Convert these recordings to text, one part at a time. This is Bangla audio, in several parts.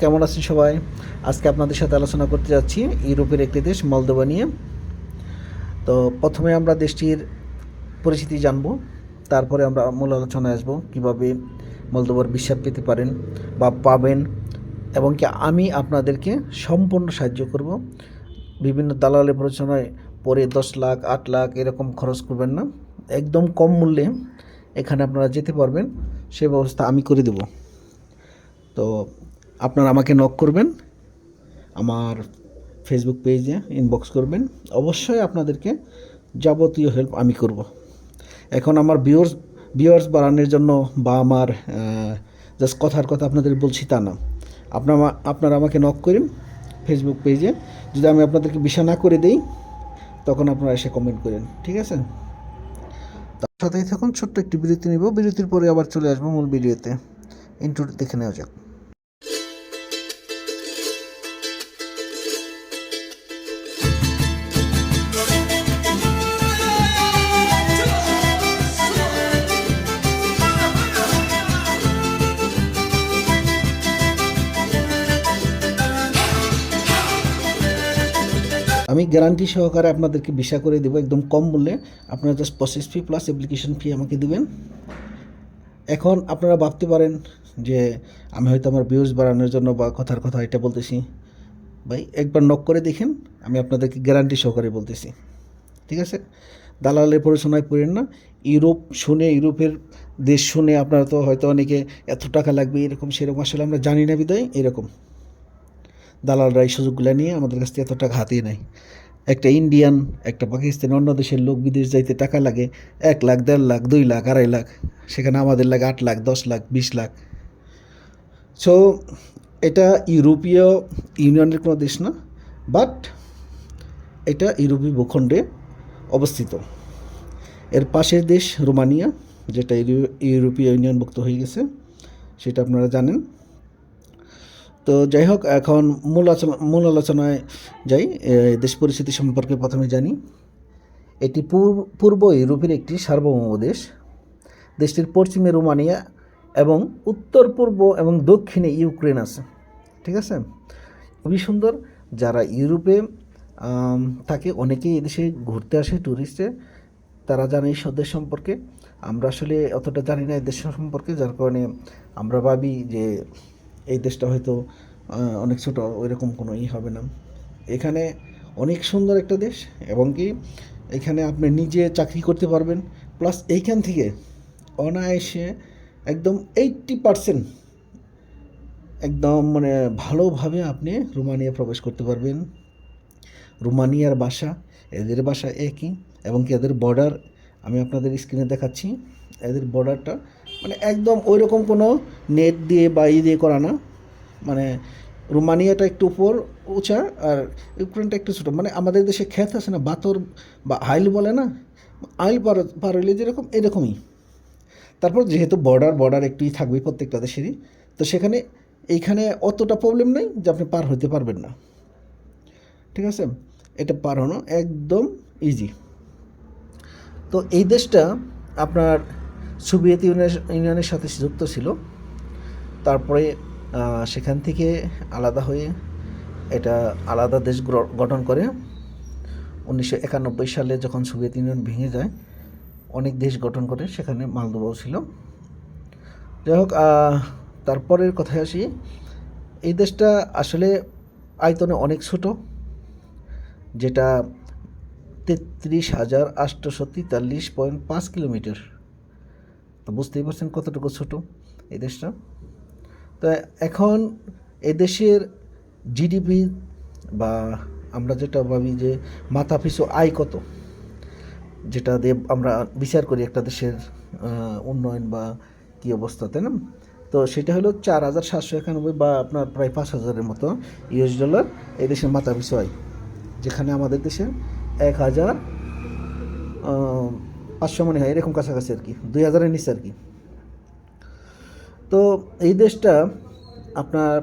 কেমন আছেন সবাই? আজকে আপনাদের সাথে আলোচনা করতে যাচ্ছি ইউরোপের একটি দেশ মলদোবা নিয়ে। তো প্রথমে আমরা দেশটির পরিচিতি জানব, তারপরে আমরা মূল আলোচনায় আসব, কীভাবে মলদোবার বিশ্বাস পেতে পারেন বা পাবেন, এবং কি আমি আপনাদেরকে সম্পূর্ণ সাহায্য করব। বিভিন্ন দালালের প্ররোচনায় পরে দশ লাখ, আট লাখ এরকম খরচ করবেন না। একদম কম মূল্যে এখানে আপনারা যেতে পারবেন, সে ব্যবস্থা আমি করে দেবো। তো আপনারা আমাকে নক করবেন, আমার ফেসবুক পেজে ইনবক্স করবেন। অবশ্যই আপনাদেরকে যাবতীয় হেল্প আমি করব। এখন আমার ভিউয়ার্স ভিউয়ার্স বাড়ানোর জন্য বা আমার জাস্ট কথার কথা আপনাদের বলছি তা না। আপনার আপনারা আমাকে নক করেন ফেসবুক পেজে যদি আমি আপনাদেরকে বিষয় না করে দেই, তখন আপনারা এসে কমেন্ট করেন, ঠিক আছে? তার সাথেই থাকুন, ছোট্ট একটি বিরতি নেব। বিরতির পরে আবার চলে আসব মূল ভিডিওতে। ইন্টু দেখে নেওয়া যাক। আমি গ্যারান্টি সহকারে আপনাদেরকে ভিসা করে দেবো, একদম কম মূল্যে। আপনারা just process fee plus application fee আমাকে দেবেন। এখন আপনারা ভাবতে পারেন যে আমি হয়তো আমার ভিউজ বাড়ানোর জন্য বা কথার কথা এটা বলতেছি। ভাই, একবার নক করে দেখেন, আমি আপনাদেরকে গ্যারান্টি সহকারে বলতেছি। ঠিক আছে? দালালের পরিচালনায় পড়েন না। ইউরোপ শুনে, ইউরোপের দেশ শুনে আপনারা তো হয়তো অনেকে এত টাকা লাগবে, এরকম সেরকম। আসলে আমরা জানি না বিদায়, এরকম। দালালরা এই সুযোগগুলো নিয়ে আমাদের কাছ থেকে এত টাকা হাতিয়ে নেয়। একটা ইন্ডিয়ান, একটা পাকিস্তানি, অন্য দেশের লোক বিদেশ যাইতে টাকা লাগে, এক লাখ, দেড় লাখ, দুই লাখ, আড়াই লাখ, সেখানে আমাদের লাগে আট লাখ, দশ লাখ, বিশ লাখ। সো এটা ইউরোপীয় ইউনিয়নের কোনো দেশ না বাট এটা ইউরোপীয় ভূখণ্ডে অবস্থিত। এর পাশের দেশ রোমানিয়া, যেটা ইউরো- ইউরোপীয় ইউনিয়নভুক্ত হয়ে গেছে, সেটা আপনারা জানেন। তো যাই হোক, এখন মূল আলোচনা মূল আলোচনায় যাই। দেশ পরিস্থিতি সম্পর্কে প্রথমে জানি। এটি পূর্ব ইউরোপের একটি সার্বভৌম দেশ। দেশটির পশ্চিমে রোমানিয়া এবং উত্তর, পূর্ব এবং দক্ষিণে ইউক্রেন আছে। ঠিক আছে? খুবই সুন্দর। যারা ইউরোপে থাকে, অনেকেই এদেশে ঘুরতে আসে ট্যুরিস্টে তারা জানে এই সব দেশ সম্পর্কে। আমরা আসলে অতটা জানি না এই দেশ সম্পর্কে, যার কারণে আমরা ভাবি যে এই দেশটা হয়তো অনেক ছোট, ওইরকম কোনো ই হবে না। এখানে অনেক সুন্দর একটা দেশ, এবং কি এখানে আপনি নিজে চাকরি করতে পারবেন, প্লাস এইখান থেকে অনায়াসে একদম এইট্টি পারসেন্ট একদম মানে ভালোভাবে আপনি রোমানিয়া প্রবেশ করতে পারবেন। রোমানিয়ার বাসা এদের বাসা একই, এবং কি এদের বর্ডার আমি আপনাদের স্ক্রিনে দেখাচ্ছি, এদের বর্ডারটা মানে একদম ওই রকম কোনো নেট দিয়ে বা ই দিয়ে করা না। মানে রোমানিয়াটা একটু উপর উঁচা আর ইউক্রেনটা একটু ছোটো। মানে আমাদের দেশে ক্ষেত আছে না, বাতর বা আইল বলে না? আইল পার পার হইলে যেরকম, এরকমই। তারপর যেহেতু বর্ডার বর্ডার একটুই থাকবে প্রত্যেকটা দেশেরই, তো সেখানে, এইখানে অতটা প্রবলেম নেই যে আপনি পার হতে পারবেন না। ঠিক আছে? এটা পার হনো একদম ইজি তো এই দেশটা আপনার সোভিয়েত ইউনিয়ন- ইউনিয়নের সাথে যুক্ত ছিল। তারপরে সেখান থেকে আলাদা হয়ে এটা আলাদা দেশ গঠন করে। উনিশশো একানব্বই সালে যখন সোভিয়েত ইউনিয়ন ভেঙে যায়, অনেক দেশ গঠন করে, সেখানে মালদোবাও ছিল। যাই হোক তারপরের কথায় আসি। এই দেশটা আসলে আয়তনে অনেক ছোট, যেটা তেত্রিশ হাজার আটশোশো তেতাল্লিশ পয়েন্ট পাঁচ কিলোমিটার। তো বুঝতেই পারছেন কতটুকু ছোট এই দেশটা। তো এখন এই দেশের জিডিপি বা আমরা যেটা ভাবি যে মাথা পিছু আয় কত, যেটা দিয়ে আমরা বিচার করি একটা দেশের উন্নয়ন বা কী অবস্থা, তাই না? তো সেটা হলো চার হাজার সাতশো একানব্বই বা আপনার প্রায় পাঁচ হাজারের মতো ইউএস ডলার এই দেশের মাথা পিছু আয়, যেখানে আমাদের দেশে এক হাজার পাঁচশো মনে হয়, এরকম কাছাকাছি আর কি, দুই হাজারের নিচে আর কি। তো এই দেশটা আপনার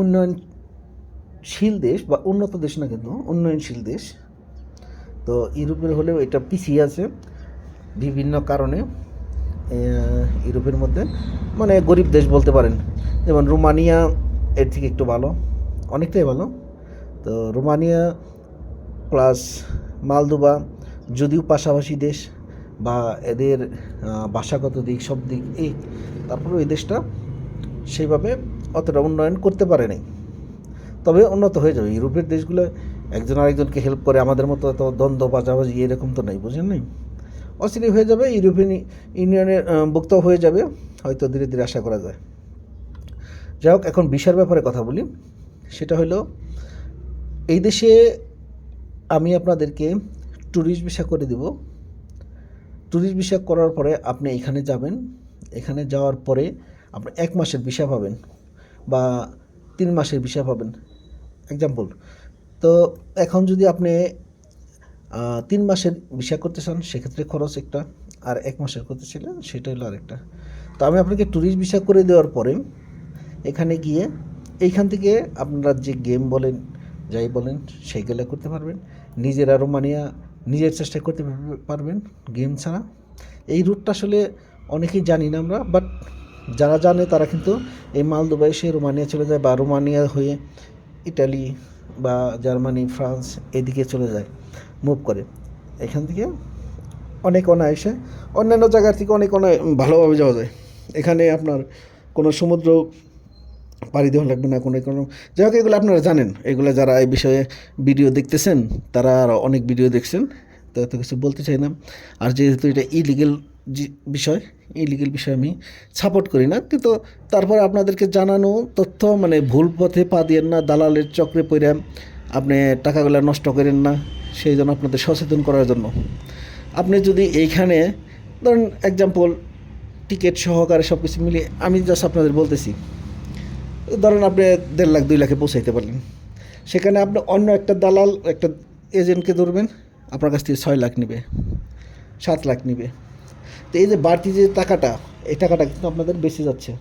উন্নয়নশীল দেশ বা উন্নত দেশ না কিন্তু, উন্নয়নশীল দেশ। তো ইউরোপের হলেও এটা পিছিয়ে আছে বিভিন্ন কারণে। ইউরোপের মধ্যে মানে গরিব দেশ বলতে পারেন। যেমন রোমানিয়া এর থেকে একটু ভালো, অনেকটাই ভালো। তো রোমানিয়া প্লাস মালদোবা যদিও পাশাপাশি দেশ বা এদের ভাষাগত দিক, সব দিক, এই, তারপরেও এই দেশটা সেইভাবে অতটা উন্নয়ন করতে পারে নাই তবে উন্নত হয়ে যাবে। ইউরোপের দেশগুলো একজন আরেকজনকে হেল্প করে, আমাদের মতো এত দ্বন্দ্ব, বাজাবাজি, এরকম তো নেই, বুঝেন নাই? অচিরেই হয়ে যাবে, ইউরোপিয়ান ইউনিয়নের ভুক্ত হয়ে যাবে, হয়তো ধীরে ধীরে আশা করা যায়। যাই হোক, এখন ভিসার ব্যাপারে কথা বলি। সেটা হলো, এই দেশে আমি আপনাদেরকে ট্যুরিস্ট ভিসা করে দিব। ট্যুরিস্ট ভিসা করার পরে আপনি এখানে যাবেন। এখানে যাওয়ার পরে আপনি এক মাসের ভিসা পাবেন বা তিন মাসের ভিসা পাবেন। এক্সাম্পল তো এখন যদি আপনি তিন মাসের ভিসা করতে চান, সেক্ষেত্রে খরচ একটা। আর এক মাসের করতে ছিলেন সেটা হলো আরেকটা। তো আমি আপনাকে ট্যুরিস্ট ভিসা করে দেওয়ার পরে এখানে গিয়ে এইখান থেকে আপনারা যে গেম বলেন, যাই বলেন, সেইগুলো করতে পারবেন। নিজেরা রোমানিয়া নিজের চেষ্টা করতে পারবেন গেম ছাড়া। এই রুটটা আসলে অনেকেই জানি না আমরা বাট যারা জানে তারা কিন্তু এই মালদোবা এসে রোমানিয়া চলে যায় বা রোমানিয়া হয়ে ইটালি বা জার্মানি, ফ্রান্স এদিকে চলে যায় মুভ করে। এখান থেকে অনেক অনায়াসে অন্যান্য জায়গার থেকে অনেক অনায় ভালোভাবে যাওয়া যায়। এখানে আপনার কোনো সমুদ্র পাড়ি দেওয়া লাগবে না কোনো কোনো যাই হোক, এগুলো আপনারা জানেন। এগুলো যারা এই বিষয়ে ভিডিও দেখতেছেন, তারা আরও অনেক ভিডিও দেখছেন, তো এত কিছু বলতে চাই না। আর যেহেতু এটা ইলিগেল বিষয় ইলিগেল বিষয় আমি সাপোর্ট করি না, কিন্তু তারপর আপনাদেরকে জানানো তথ্য মানে ভুল পথে পা দিয়েন না, দালালের চক্রে পড়ে আপনি টাকাগুলো নষ্ট করেন না, সেই জন্য আপনাদের সচেতন করার জন্য। আপনি যদি এইখানে, ধরেন এক্সাম্পল টিকিট সহকারে সব কিছু মিলিয়ে, আমি জাস্ট আপনাদের বলতেছি ধরেন আপনি দেড় লাখ, দুই লাখে পৌঁছাইতে পারলেন। সেখানে আপনি অন্য একটা দালাল, একটা এজেন্টকে ধরবেন, আপনার কাছ থেকে ছয় লাখ নেবে, সাত লাখ নেবে। তো এই যে বাড়তি যে টাকাটা, এই টাকাটা কিন্তু আপনাদের বেশি যাচ্ছে।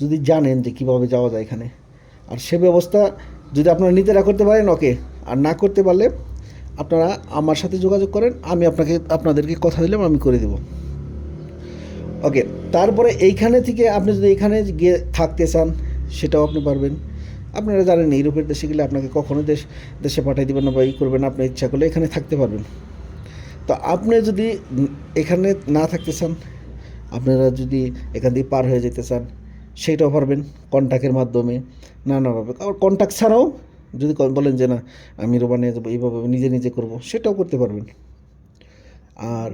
যদি জানেন যে কীভাবে যাওয়া যায় এখানে। আর সে ব্যবস্থা যদি আপনারা নিজেরা করতে পারেন, ওকে। আর না করতে পারলে আপনারা আমার সাথে যোগাযোগ করেন, আমি আপনাকে, আপনাদেরকে কথা দিলাম, আমি করে দেবো। ওকে, তারপরে এইখানে থেকে আপনি যদি এখানে গিয়ে থাকতে চান সেটাও আপনি পারবেন। আপনারা জানেন ইউরোপের দেশে গেলে আপনাকে কখনো দেশ, দেশে পাঠিয়ে দেবেন না বা ই করবেন না আপনি ইচ্ছা করলে এখানে থাকতে পারবেন। তো আপনি যদি এখানে না থাকতে চান, আপনারা যদি এখান দিয়ে পার হয়ে যেতে চান সেইটাও পারবেন কন্ট্যাক্টের মাধ্যমে নানাভাবে। আর কন্ট্যাক্ট ছাড়াও যদি বলেন যে না, আমি রোমানিয়া যাব, এইভাবে নিজে নিজে করব, সেটাও করতে পারবেন। আর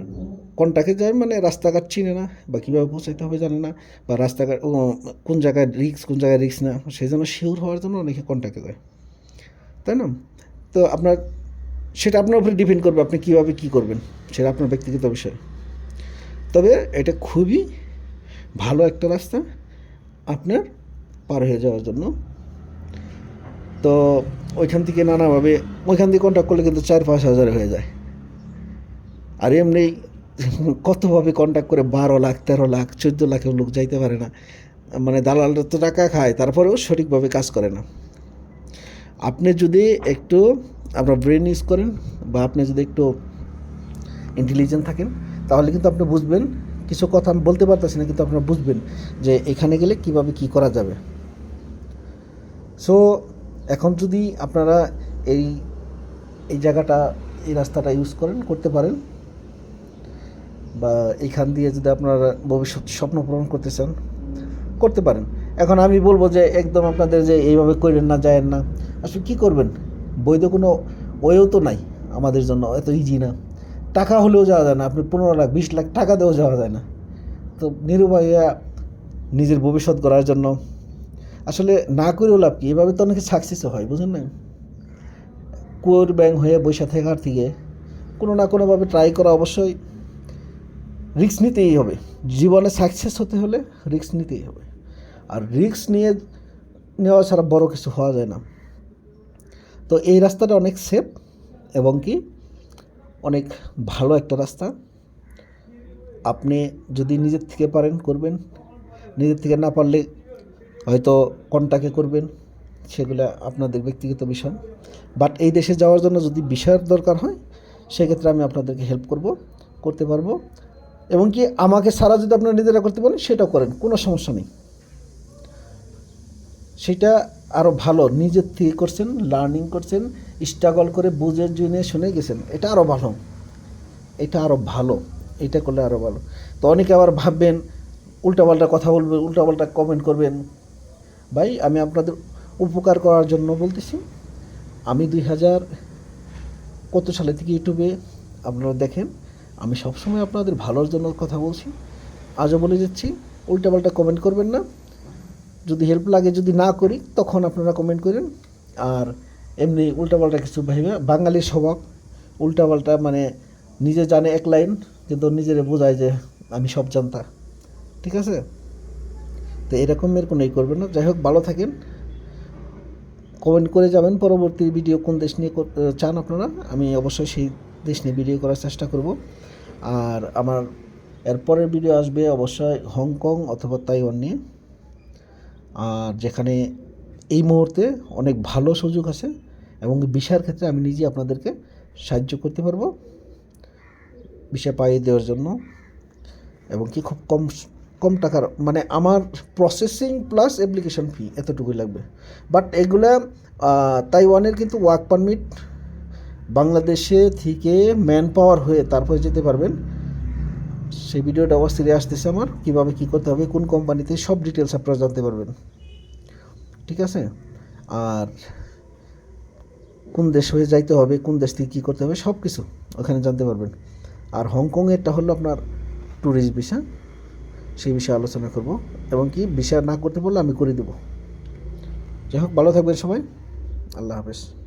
কন্ট্যাক্টে যায় মানে রাস্তাঘাট চিনে না বা কীভাবে পৌঁছাইতে হবে জানে না বা রাস্তাঘাট কোন জায়গায় রিক্স কোন জায়গায় রিক্স না, সেই জন্য শিওর হওয়ার জন্য অনেকে কন্ট্যাক্টে যায় তাই না? তো আপনার, সেটা আপনার উপরে ডিপেন্ড করবে আপনি কীভাবে কী করবেন, সেটা আপনার ব্যক্তিগত বিষয়। তবে এটা খুবই ভালো একটা রাস্তা আপনার পার হয়ে যাওয়ার জন্য। তো ওইখান থেকে নানাভাবে, ওইখান থেকে কন্ট্যাক্ট করলে কিন্তু চার পাঁচ হাজার হয়ে যায়। আর এমনি কতভাবে কন্ট্যাক্ট করে বারো লাখ, তেরো লাখ, চোদ্দ লাখের লোক যাইতে পারে না। মানে দালালরা তো টাকা খায়, তারপরেও সঠিকভাবে কাজ করে না। আপনি যদি একটু আপনার ব্রেন ইউজ করেন বা আপনি যদি একটু ইন্টেলিজেন্ট থাকেন, তাহলে কিন্তু আপনি বুঝবেন। কিছু কথা আমি বলতে পারতেছি না, কিন্তু আপনারা বুঝবেন যে এখানে গেলে কীভাবে কি করা যাবে। সো এখন যদি আপনারা এই এই জায়গাটা, এই রাস্তাটা ইউজ করেন, করতে পারেন। বা এইখান দিয়ে যদি আপনারা ভবিষ্যৎ স্বপ্ন পূরণ করতে চান, করতে পারেন। এখন আমি বলব যে একদম আপনাদের যে এইভাবে করেন না, যায়েন না, আসলে কী করবেন? বৈধ কোনো ওয়েও তো নাই আমাদের জন্য এত ইজি না। টাকা হলেও যাওয়া যায় না, আপনি পনেরো লাখ, বিশ লাখ টাকা দিয়েও যাওয়া যায় না। তো নিরুপায়া নিজের ভবিষ্যৎ গড়ার জন্য, আসলে না করেও লাভ কি? এভাবে তো অনেকে সাকসেসও হয়, বুঝেন না? কুয়োর ব্যাং হয়ে বৈশা থাকার থেকে কোনো না কোনোভাবে ট্রাই করা অবশ্যই রিস্ক নিতেই হবে। জীবনে সাকসেস হতে হলে রিস্ক নিতেই হবে। আর রিস্ক নিয়ে, নেওয়া ছাড়া বড় কিছু হওয়া যায় না। তো এই রাস্তাটা অনেক সেফ এবং কি অনেক ভালো একটা রাস্তা। আপনি যদি নিজের থেকে পারেন, করবেন। নিজের থেকে না পারলে হয়তো কন্টাকে করবেন। সেগুলো আপনাদের ব্যক্তিগত বিষয়। বাট এই দেশে যাওয়ার জন্য যদি বিষয়ের দরকার হয়, সেক্ষেত্রে আমি আপনাদেরকে হেল্প করব, করতে পারব। এবং কি আমাকে সারা যদি আপনারা নিজেরা করতে পারেন, সেটাও করেন, কোনো সমস্যা নেই। সেটা আরও ভালো নিজের থেকে করছেন লার্নিং করছেন স্ট্রাগল করে বুঝে জেনে শুনে গেছেন, এটা আরও ভালো। এটা আরও ভালো, এটা করলে আরও ভালো। তো অনেকে আবার ভাববেন, উল্টাপাল্টা কথা বলবেন, উল্টাপাল্টা কমেন্ট করবেন। ভাই, আমি আপনাদের উপকার করার জন্য বলতেছি, আমি দুই হাজার কত সালে থেকে ইউটিউবে আপনারা দেখেন আমি সবসময় আপনাদের ভালোর জন্য কথা বলছি। আজও বলে যাচ্ছি, উল্টাপাল্টা কমেন্ট করবেন না। যদি হেল্প লাগে, যদি না করি, তখন আপনারা কমেন্ট করেন। আর এমনি উল্টাপাল্টা কিছু ভেবে বাঙালির স্বভাব, উল্টাপাল্টা মানে নিজে জানে এক লাইন, কিন্তু নিজেরে বোঝায় যে আমি সব জানতা। ঠিক আছে? তো এরকমের কোনো ই করবেন না। যাই হোক, ভালো থাকেন। কমেন্ট করে যাবেন। পরবর্তী ভিডিও কোন দেশ নিয়ে চান আপনারা? আমি অবশ্যই সেই দেশ নিয়ে ভিডিও করার চেষ্টা করব। আর আমার এরপরের ভিডিও আসবে অবশ্যই হংকং অথবা তাইওয়ান নিয়ে। আর যেখানে এই মুহূর্তে অনেক ভালো সুযোগ আছে এবং বিষয়ের ক্ষেত্রে আমি নিজে আপনাদেরকে সাহায্য করতে পারব। বিষয় পাইয়ে দেওয়ার জন্য এবং কি খুব কম কম টাকার মানে আমার প্রসেসিং প্লাস অ্যাপ্লিকেশন ফি এতটুকুই লাগবে। বাট এগুলা তাইওয়ানের কিন্তু ওয়ার্ক পারমিট বাংলাদেশে থেকে ম্যান পাওয়ার হয়ে তারপরে যেতে পারবেন। সেই ভিডিওটা সিরিয়াস আসতেছে আমার, কীভাবে কী করতে হবে, কোন কোম্পানিতে সব ডিটেলস আপনারা জানতে পারবেন। ঠিক আছে? আর কোন দেশ হয়ে যাইতে হবে, কোন দেশ থেকে কী করতে হবে সব কিছু ওখানে জানতে পারবেন। আর হংকংয়েরটা হলো আপনার ট্যুরিস্ট ভিসা সেই বিষয়ে আলোচনা করব। এবং কি ভিসা না করতে বললে আমি করে দেবো। যাই হোক, ভালো থাকবেন সবাই। আল্লাহ হাফেজ।